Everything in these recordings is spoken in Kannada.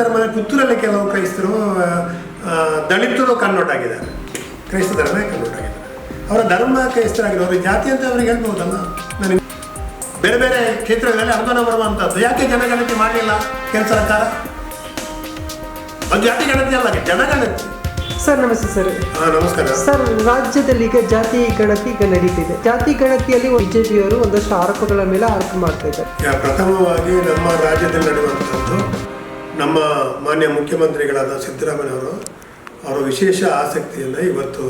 ಧರ್ಮದ ಪುತ್ತೂರಲ್ಲಿ ಕೆಲವು ಕ್ರೈಸ್ತರು ದಲಿತರು ಕನ್ವರ್ಟ್ ಆಗಿದ್ದಾರೆ ಕ್ರೈಸ್ತ ಧರ್ಮ ಕನ್ವರ್ಟ್ ಆಗಿದ್ದಾರೆ ಅವರ ಧರ್ಮ ಕ್ರೈಸ್ತರಾಗಿರೋರು ಜಾತಿ ಅಂತ ಅವ್ರಿಗೆ ಹೇಳ್ಬೋದಲ್ಲ? ನನಗೆ ಬೇರೆ ಬೇರೆ ಕ್ಷೇತ್ರಗಳಲ್ಲಿ ಅನುದಾನ ಬರುವಂಥದ್ದು ಯಾಕೆ ಜನಗಣತಿ ಮಾಡಲಿಲ್ಲ ಕೇಂದ್ರ ಸರ್ಕಾರ? ಅದು ಜಾತಿ ಗಣತಿ ಅಲ್ಲ ಜನಗಣತಿ. ಸರ್ ನಮಸ್ತೆ ಸರ್. ನಮಸ್ಕಾರ. ಸರ್ ರಾಜ್ಯದಲ್ಲಿ ಈಗ ಜಾತಿ ಗಣತಿ ಈಗ ನಡೀತಿದೆ. ಜಾತಿ ಗಣತಿಯಲ್ಲಿ ಬಿಜೆಪಿಯವರು ಒಂದಷ್ಟು ಆರೋಪಗಳ ಮೇಲೆ ಆರೋಪ ಮಾಡ್ತಾ ಇದ್ದಾರೆ. ಪ್ರಥಮವಾಗಿ ನಮ್ಮ ರಾಜ್ಯದಲ್ಲಿ ನಡೆಯುವಂಥದ್ದು ನಮ್ಮ ಮಾನ್ಯ ಮುಖ್ಯಮಂತ್ರಿಗಳಾದ ಸಿದ್ದರಾಮಯ್ಯವರು ಅವರ ವಿಶೇಷ ಆಸಕ್ತಿಯಿಂದ ಇವತ್ತು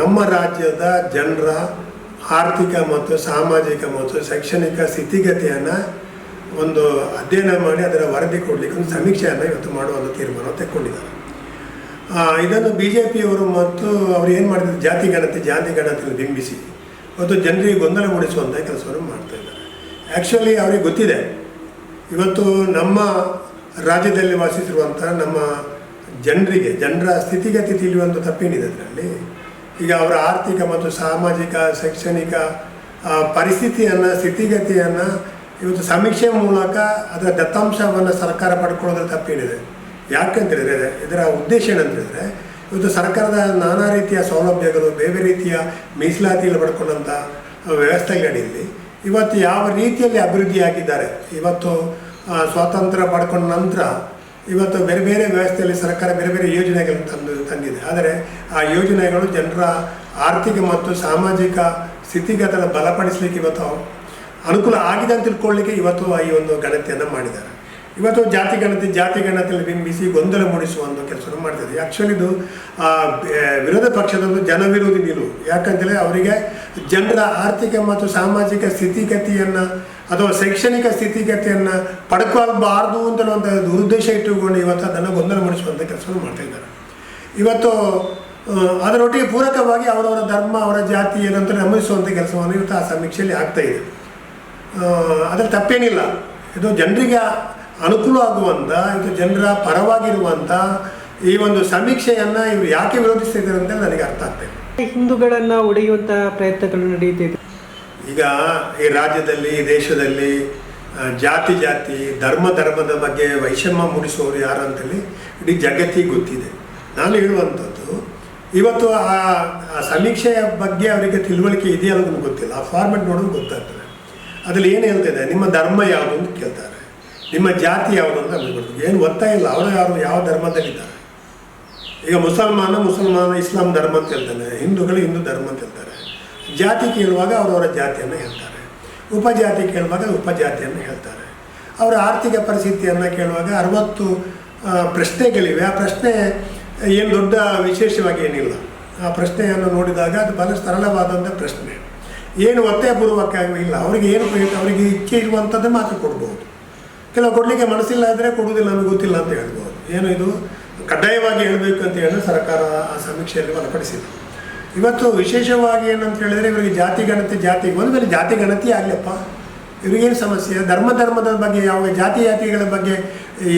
ನಮ್ಮ ರಾಜ್ಯದ ಜನರ ಆರ್ಥಿಕ ಮತ್ತು ಸಾಮಾಜಿಕ ಮತ್ತು ಶೈಕ್ಷಣಿಕ ಸ್ಥಿತಿಗತಿಯನ್ನು ಒಂದು ಅಧ್ಯಯನ ಮಾಡಿ ಅದರ ವರದಿ ಕೊಡಲಿಕ್ಕೆ ಒಂದು ಸಮೀಕ್ಷೆಯನ್ನು ಇವತ್ತು ಮಾಡುವಂಥ ತೀರ್ಮಾನ ತೆಕ್ಕೊಂಡಿದ್ದಾರೆ. ಇದನ್ನು ಬಿ ಜೆ ಪಿಯವರು ಮತ್ತು ಅವರು ಏನು ಮಾಡಿದ್ರು? ಜಾತಿ ಗಣತಿ, ಜಾತಿ ಗಣತಿಯನ್ನು ಬಿಂಬಿಸಿ ಮತ್ತು ಜನರಿಗೆ ಗೊಂದಲಗೊಳಿಸುವಂಥ ಕೆಲಸವನ್ನು ಮಾಡ್ತಾ ಇದ್ದಾರೆ. ಆ್ಯಕ್ಚುಲಿ ಅವರಿಗೆ ಗೊತ್ತಿದೆ. ಇವತ್ತು ನಮ್ಮ ರಾಜ್ಯದಲ್ಲಿ ವಾಸಿಸಿರುವಂಥ ನಮ್ಮ ಜನರಿಗೆ, ಜನರ ಸ್ಥಿತಿಗತಿ ತಿಳಿಯುವಂಥ ತಪ್ಪೇನಿದೆ ಅದರಲ್ಲಿ. ಈಗ ಅವರ ಆರ್ಥಿಕ ಮತ್ತು ಸಾಮಾಜಿಕ, ಶೈಕ್ಷಣಿಕ ಪರಿಸ್ಥಿತಿಯನ್ನು, ಸ್ಥಿತಿಗತಿಯನ್ನು ಇವತ್ತು ಸಮೀಕ್ಷೆ ಮೂಲಕ ಅದರ ದತ್ತಾಂಶವನ್ನು ಸರ್ಕಾರ ಪಡ್ಕೊಳ್ಳೋದ್ರ ತಪ್ಪೇನಿದೆ. ಯಾಕಂತೇಳಿದರೆ ಇದರ ಉದ್ದೇಶ ಏನಂತೇಳಿದರೆ ಇವತ್ತು ಸರ್ಕಾರದ ನಾನಾ ರೀತಿಯ ಸೌಲಭ್ಯಗಳು, ಬೇರೆ ರೀತಿಯ ಮೀಸಲಾತಿಯಲ್ಲಿ ಪಡ್ಕೊಂಡಂಥ ವ್ಯವಸ್ಥೆಗಳಡಿಯಲ್ಲಿ ಇವತ್ತು ಯಾವ ರೀತಿಯಲ್ಲಿ ಅಭಿವೃದ್ಧಿಯಾಗಿದ್ದಾರೆ. ಇವತ್ತು ಸ್ವಾತಂತ್ರ್ಯ ಪಡ್ಕೊಂಡ ನಂತರ ಇವತ್ತು ಬೇರೆ ಬೇರೆ ವ್ಯವಸ್ಥೆಯಲ್ಲಿ ಸರ್ಕಾರ ಬೇರೆ ಬೇರೆ ಯೋಜನೆಗಳನ್ನು ತಂದು ತಂದಿದೆ. ಆದರೆ ಆ ಯೋಜನೆಗಳು ಜನರ ಆರ್ಥಿಕ ಮತ್ತು ಸಾಮಾಜಿಕ ಸ್ಥಿತಿಗತನ ಬಲಪಡಿಸಲಿಕ್ಕೆ ಇವತ್ತು ಅನುಕೂಲ ಆಗಿದೆ ಅಂತ ತಿಳ್ಕೊಳ್ಳಿಕ್ಕೆ ಇವತ್ತು ಈ ಒಂದು ಗಣತಿಯನ್ನು ಮಾಡಿದ್ದಾರೆ. ಇವತ್ತು ಜಾತಿ ಗಣತಿ, ಜಾತಿ ಗಣತಿಯಲ್ಲಿ ಬಿಂಬಿಸಿ ಗೊಂದಲ ಮೂಡಿಸುವ ಒಂದು ಕೆಲಸವನ್ನು ಮಾಡ್ತದೆ ಆ್ಯಕ್ಚುಲಿ ಇದು ವಿರೋಧ ಪಕ್ಷದೊಂದು ಜನವಿರೋಧಿ ನಿಲುವು. ಯಾಕಂತೇಳಿ ಅವರಿಗೆ ಜನರ ಆರ್ಥಿಕ ಮತ್ತು ಸಾಮಾಜಿಕ ಸ್ಥಿತಿಗತಿಯನ್ನು ಅಥವಾ ಶೈಕ್ಷಣಿಕ ಸ್ಥಿತಿಗತಿಯನ್ನು ಪಡ್ಕೊಳ್ಬಾರ್ದು ಅಂತ ಒಂದು ದುರುದ್ದೇಶ ಇಟ್ಟುಕೊಂಡು ಇವತ್ತು ಅದನ್ನು ಗೊಂದಲ ಮಾಡಿಸುವಂಥ ಕೆಲಸವನ್ನು ಮಾಡ್ತಾ ಇದ್ದಾರೆ. ಇವತ್ತು ಅದರೊಟ್ಟಿಗೆ ಪೂರಕವಾಗಿ ಅವರವರ ಧರ್ಮ ಅವರ ಜಾತಿ ಏನಂತ ನಮೂದಿಸುವಂಥ ಕೆಲಸವನ್ನು ಇವತ್ತು ಆ ಸಮೀಕ್ಷೆಯಲ್ಲಿ ಆಗ್ತಾ ಇದೆ. ಆ, ಅದ್ರಲ್ಲಿ ತಪ್ಪೇನಿಲ್ಲ. ಇದು ಜನರಿಗೆ ಅನುಕೂಲ ಆಗುವಂಥ ಇದು ಜನರ ಪರವಾಗಿರುವಂಥ ಈ ಒಂದು ಸಮೀಕ್ಷೆಯನ್ನು ಇವರು ಯಾಕೆ ವಿರೋಧಿಸ್ತಿದ್ದಾರೆ ಅಂತ ನನಗೆ ಅರ್ಥ ಆಗ್ತಾ ಇದೆ ಹಿಂದೂಗಳನ್ನು ಒಡೆಯುವಂತ ಪ್ರಯತ್ನಗಳು ನಡೀತಿದೆ ಈಗ ಈ ರಾಜ್ಯದಲ್ಲಿ, ಈ ದೇಶದಲ್ಲಿ ಜಾತಿ ಜಾತಿ, ಧರ್ಮ ಧರ್ಮದ ಬಗ್ಗೆ ವೈಷಮ್ಯ ಮೂಡಿಸುವವರು ಯಾರು ಅಂತೇಳಿ ಇಡೀ ಜಗತ್ತಿಗೆ ಗೊತ್ತಿದೆ. ನಾನು ಹೇಳುವಂಥದ್ದು, ಇವತ್ತು ಆ ಸಮೀಕ್ಷೆಯ ಬಗ್ಗೆ ಅವರಿಗೆ ತಿಳುವಳಿಕೆ ಇದೆಯಾ ಅನ್ನೋದು ಗೊತ್ತಿಲ್ಲ. ಆ ಫಾರ್ಮೆಟ್ ನೋಡೋದು ಗೊತ್ತಾಗ್ತದೆ. ಅದರಲ್ಲಿ ಏನು ಹೇಳ್ತಿದೆ ನಿಮ್ಮ ಧರ್ಮ ಯಾವುದು ಅಂತ ಕೇಳ್ತಾರೆ. ನಿಮ್ಮ ಜಾತಿ ಯಾವುದು ಅಂತ ಗೊತ್ತಿದೆ. ಏನು ಒತ್ತಾಯ ಇಲ್ಲ. ಅವರು ಯಾರು, ಯಾವ ಧರ್ಮದಲ್ಲಿದ್ದಾರೆ? ಈಗ ಮುಸಲ್ಮಾನ ಮುಸಲ್ಮಾನ, ಇಸ್ಲಾಂ ಧರ್ಮ ಅಂತ ಹೇಳ್ತಾನೆ. ಹಿಂದೂಗಳು ಹಿಂದೂ ಧರ್ಮ ಅಂತ ಹೇಳ್ತಾರೆ. ಜಾತಿ ಕೇಳುವಾಗ ಅವರವರ ಜಾತಿಯನ್ನು ಹೇಳ್ತಾರೆ. ಉಪಜಾತಿ ಕೇಳುವಾಗ ಉಪಜಾತಿಯನ್ನು ಹೇಳ್ತಾರೆ. ಅವರ ಆರ್ಥಿಕ ಪರಿಸ್ಥಿತಿಯನ್ನು ಕೇಳುವಾಗ ಅರವತ್ತು ಪ್ರಶ್ನೆಗಳಿವೆ. ಆ ಪ್ರಶ್ನೆ ಏನು ದೊಡ್ಡ ವಿಶೇಷವಾಗಿ ಏನಿಲ್ಲ. ಆ ಪ್ರಶ್ನೆಯನ್ನು ನೋಡಿದಾಗ ಅದು ಬಹಳ ಸರಳವಾದಂಥ ಪ್ರಶ್ನೆ. ಏನು ಒತ್ತಾಯಪೂರ್ವಕವಾಗಿ ಇಲ್ಲ. ಅವರಿಗೆ ಏನು ಅವರಿಗೆ ಇಚ್ಛೆ ಇರುವಂಥದ್ದು ಮಾತ್ರ ಕೊಡ್ಬೋದು. ಕೆಲವು ಕೊಡಲಿಕ್ಕೆ ಮನಸ್ಸಿಲ್ಲ ಇದ್ದರೆ ಕೊಡುವುದಿಲ್ಲ ನಮಗೆ ಗೊತ್ತಿಲ್ಲ ಅಂತ ಹೇಳ್ಬೋದು. ಏನು ಇದು? ಕಡ್ಡಾಯವಾಗಿ ಹೇಳಬೇಕು ಅಂತ ಹೇಳಿ ಸರ್ಕಾರ ಆ ಸಮೀಕ್ಷೆಯಲ್ಲಿ ಬಲಪಡಿಸಿದೆ ಇವತ್ತು ವಿಶೇಷವಾಗಿ ಏನಂತ ಹೇಳಿದ್ರೆ ಇವರಿಗೆ ಜಾತಿ ಗಣತಿ, ಜಾತಿ ಒಂದು ಜಾತಿ ಗಣತಿ ಆಗಲಿಪ್ಪ ಇವ್ರಿಗೇನು ಸಮಸ್ಯೆ? ಧರ್ಮ, ಧರ್ಮದ ಬಗ್ಗೆ, ಯಾವ ಜಾತಿ, ಜಾತಿಗಳ ಬಗ್ಗೆ